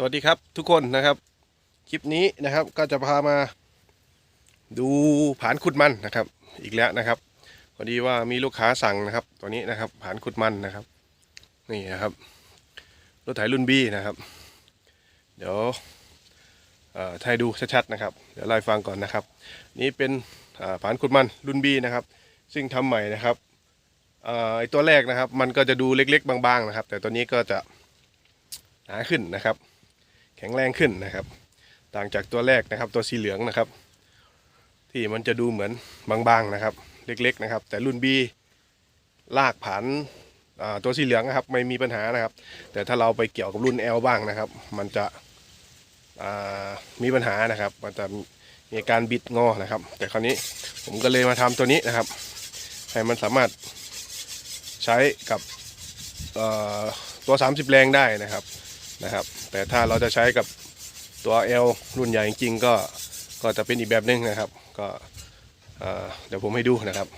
สวัสดีครับทุกคนนะครับ คลิปนี้นะครับก็จะพามาดูผานขุดมันนะครับ อีกแล้วนะครับพอดีว่ามีลูกค้าสั่งนะครับ ตัวนี้นะครับผานขุดมันนะครับ นี่นะครับรถไถรุ่นบีนะครับ เดี๋ยวเอ่อให้ดูชัดๆนะครับ เดี๋ยวไล่ฟังก่อนนะครับ นี่เป็นผานขุดมันรุ่นบีนะครับ ซึ่งทำใหม่นะครับไอตัวแรกนะครับ มันก็จะดูเล็กๆ บางๆนะครับ แต่ตัวนี้ก็จะหนาขึ้นนะครับ แข็งแรงขึ้นนะครับ ต่างจากตัวแรกนะครับ ตัวสีเหลืองนะครับ ที่มันจะดูเหมือนบางๆนะครับ เล็กๆนะครับ แต่รุ่น B ลากผ่าตัวสีเหลืองนะครับ ไม่มีปัญหานะครับ แต่ถ้าเราไปเกี่ยวกับรุ่น L บ้างนะครับ มันจะมีปัญหานะครับ มันจะมีอาการบิดงอนะครับ แต่คราวนี้ผมก็เลยมาทำตัวนี้นะครับ ให้มันสามารถใช้กับตัว 30 แรงได้นะครับ นะครับ แต่ถ้าเราจะใช้กับตัว L รุ่นใหญ่จริงๆก็ก็จะเป็นอีกแบบหนึงนะครับ ก็เดี๋ยวผมให้ดูนะครับ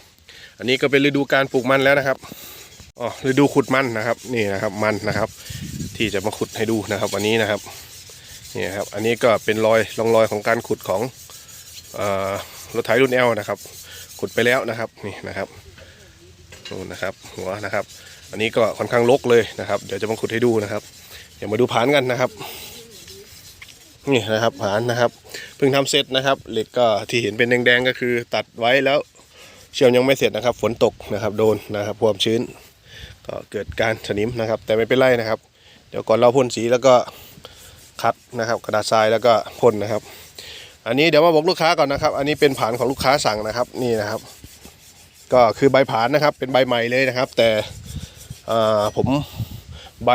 อันนี้ก็เป็นฤดูการปลูกมันแล้วนะครับอ๋อฤดูขุดมันนะครับนี่นะครับมันนะครับ ที่จะมาขุดให้ดูนะครับ วันนี้นะครับนี่ครับอันนี้ก็เป็นรอยร่องรอยของการขุดของเอ่อรถไถรุ่น L นะครับ ขุดไปแล้วนะครับนี่นะครับนู่นนะครับ หัวนะครับ อันนี้ก็ค่อนข้างรกเลยนะครับ เดี๋ยวจะมาขุดให้ดูนะครับ เดี๋ยวมาดูผานกันนะครับ นี่นะครับผานนะครับ เพิ่งทำเสร็จนะครับ เหล็กก็ที่เห็นเป็นแดงๆก็คือตัดไว้แล้ว เชื่อมยังไม่เสร็จนะครับ ฝนตกนะครับ โดนนะครับความชื้น ก็เกิดการสนิมนะครับ แต่ไม่เป็นไรนะครับ เดี๋ยวก่อนเราพ่นสีแล้วก็คัดนะครับ กระดาษทรายแล้วก็พ่นนะครับ อันนี้เดี๋ยวมาบอกลูกค้าก่อนนะครับ อันนี้เป็นผานของลูกค้าสั่งนะครับ นี่นะครับ ก็คือใบผานนะครับ เป็นใบใหม่เลยนะครับ แต่ ผมใบ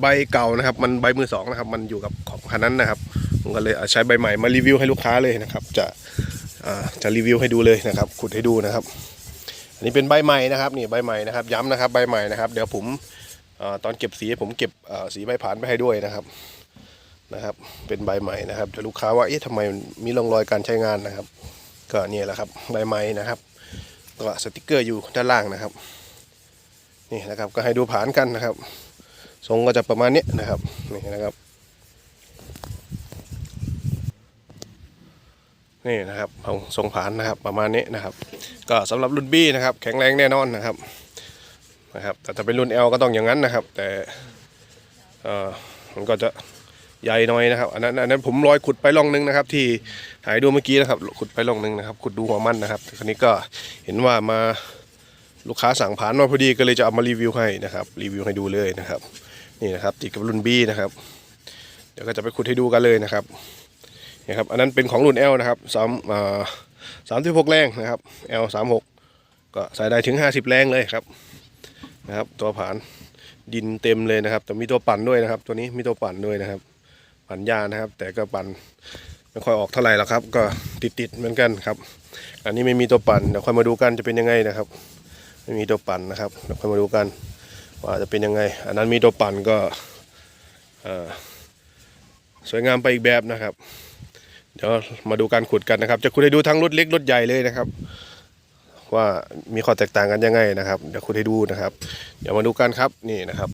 ใบเก่านะครับ มันใบมือสองนะครับ มันอยู่กับของคันนั้นนะครับผมก็เลยใช้ใบใหม่มารีวิวให้ลูกค้าเลยนะครับ จะจะรีวิวให้ดูเลยนะครับ ขุดให้ดูนะครับ อันนี้เป็นใบใหม่นะครับนี่ใบใหม่นะครับ ย้ำนะครับใบใหม่นะครับ เดี๋ยวผมอตอนเก็บสีผมเก็บสีใบผ่านไปให้ด้วยนะครับนะครับ เป็นใบใหม่นะครับเดี๋ยวลูกค้าว่าเอ๊ะทำไมมีร่องรอยการใช้งานนะครับ ก็เนี่ยแหละครับใบใหม่นะครับก็สติกเกอร์อยู่ด้านล่างนะครับ นี่นะครับก็ให้ดูผานกันนะครับทรงก็จะประมาณนี้นะครับนี่นะครับนี่นะครับของทรงผานนะครับประมาณนี้นะครับ ก็สำหรับรุ่น B นะครับ แข็งแรงแน่นอนนะครับนะครับ แต่ถ้าเป็นรุ่น L ก็ต้องอย่างนั้นนะครับ แต่เอ่อมันก็จะใหญ่หน่อยนะครับอันนั้นอันนั้นผมลอยขุดไปล่องนึงนะครับ ที่ถ่ายดูเมื่อกี้นะครับ ขุดไปล่องนึงนะครับ ขุดดูหัวมันนะครับคราวนี้ก็เห็นว่ามา ลูกค้าสั่งผ่านมาพอดีก็เลยจะเอามารีวิวให้นะครับรีวิวให้ดูเลยนะครับนี่นะครับติดกับรุ่น B นะครับเดี๋ยวก็จะไปขุดให้ดูกันเลยนะครับนี่ครับอันนั้นเป็นของรุ่น L นะครับสามสามสิบหกแรงนะครับ L สามหกก็ใส่ได้ถึงห้าสิบแรงเลยครับนะครับ ตัวผานดินเต็มเลยนะครับ แต่มีตัวปั่นด้วยนะครับ ตัวนี้มีตัวปั่นด้วยนะครับ ปั่นยานะครับ แต่ก็ปั่นไม่ค่อยออกเท่าไหร่หรอกครับ ก็ติดติดๆเหมือนกันครับ อันนี้ไม่มีตัวปั่นเดี๋ยวค่อยมาดูกันจะเป็นยังไงนะครับ ไม่มีตัวปั่นนะครับเดี๋ยวค่อยมาดูกันว่าจะเป็นยังไง อันนั้นมีตัวปั่นก็สวยงามไปอีกแบบนะครับ เดี๋ยวมาดูการขุดกันนะครับ จะขุดให้ดูทั้งรถเล็กรถใหญ่เลยนะครับ ว่ามีข้อแตกต่างกันยังไงนะครับเดี๋ยวขุดให้ดูนะครับ เดี๋ยวมาดูกันครับนี่นะครับ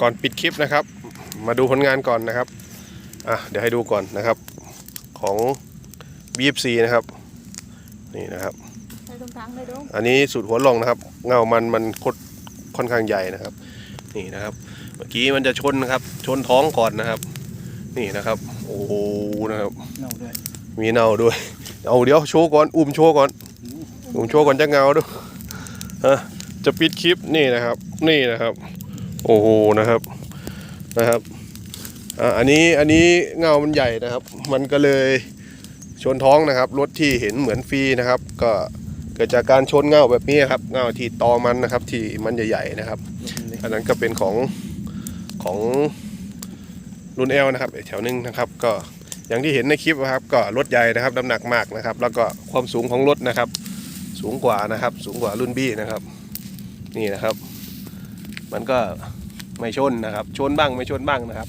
ก่อนปิดคลิปนะครับ มาดูผลงานก่อนนะครับอะเดี๋ยวให้ดูก่อนนะครับของ BFC นะครับนี่นะครับใส่ตรงกลางเลยดงอันนี้สุดหัวลงนะครับ เงามันมันคดค่อนข้างใหญ่นะครับ นี่นะครับ เมื่อกี้มันจะชนนะครับ ชนท้องก่อนนะครับ นี่นะครับ โอ้โหนะครับเน่าด้วยมีเน่าด้วย เอาเดี๋ยวโชว์ก่อนอุ้มโชว์ก่อนอุ้มโชว์ก่อนจะเงาด้วยฮะจะปิดคลิปนี่นะครับ นี่นะครับ โอ้โหนะครับนะครับอะอันนี้อันนี้เงามันใหญ่นะครับ มันก็เลยชนท้องนะครับรถที่เห็นเหมือนฟรีนะครับ ก็เกิดจากการชนเงาแบบนี้ครับเงาที่ตอมันนะครับ ที่มันใหญ่ๆนะครับ อันนั้นก็เป็นของของรุ่นเอลนะครับอีกแถวหนึงนะครับ ก็อย่างที่เห็นในคลิปนะครับ ก็รถใหญ่นะครับน้ำหนักมากนะครับ แล้วก็ความสูงของรถนะครับ สูงกว่านะครับ สูงกว่ารุ่นบี้นะครับ นี่นะครับ มันก็ไม่ชนนะครับ ชนบ้างไม่ชนบ้างนะครับ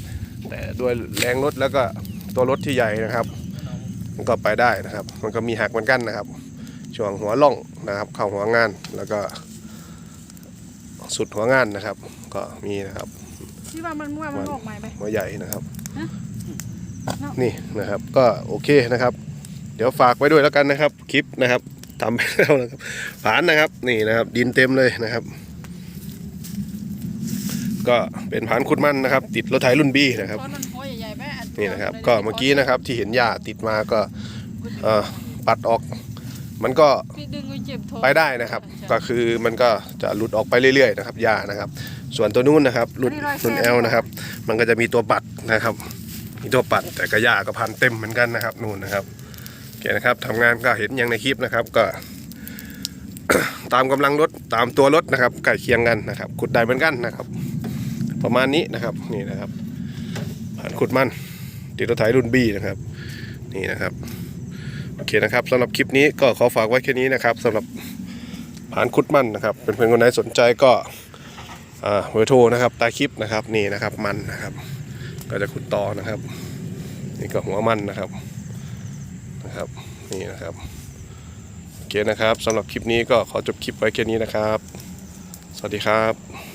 แต่ด้วยแรงรถแล้วก็ตัวรถที่ใหญ่นะครับ มันก็ไปได้นะครับ มันก็มีหักเหมือนกันนะครับ ช่วงหัวล่องนะครับ เข้าหัวงานแล้วก็ สุดหัวงานนะครับ ก็มีนะครับที่ว่ามันมั่วมันออกใหม่ไหม หัวใหญ่นะครับ ฮะ นี่นะครับก็โอเคนะครับ เดี๋ยวฝากไว้ด้วยแล้วกันนะครับ คลิปนะครับทำไปแล้วนะครับ ผานนะครับนี่นะครับ ดินเต็มเลยนะครับ ก็เป็นผานขุดมันนะครับ ติดรถไถรุ่นบีนะครับตอนมันหัวใหญ่ๆแม่อันี่นะครับ ก็เมื่อกี้นะครับที่เห็นหญ้าติดมาก็เอ่อปัดออกมันก็พี่ดึงไปเจ็บท้องไปได้นะครับ ก็คือมันก็จะหลุดออกไปเรื่อยๆนะครับหญ้านะครับ ส่วนตัวนู้นนะครับรุ่นรุ่นแอลนะครับ มันก็จะมีตัวปัดนะครับ มีตัวปัดแต่กระยาก็พันเต็มเหมือนกันนะครับนู่นนะครับโอเคนะครับทำงานก็เห็นอย่างในคลิปนะครับก็ตามกำลังรถตามตัวรถนะครับใกล้เคียงกันนะครับขุดได้เหมือนกันนะครับ ประมาณนี้นะครับนี่นะครับผ่านขุดมันติดรถไถรุ่นบีนะครับ นี่นะครับโอเคนะครับสำหรับคลิปนี้ก็ขอฝากไว้แค่นี้นะครับสำหรับผ่านขุดมันนะครับ เป็นเพื่อนคนไหนสนใจก็อ่าเบอร์โทรนะครับใต้คลิปนะครับนี่นะครับมันนะครับ ก็จะขุดต่อนะครับ นี่ก็หัวมันนะครับนะครับนี่นะครับโอเคนะครับสำหรับคลิปนี้ก็ขอจบคลิปไว้แค่นี้นะครับ สวัสดีครับ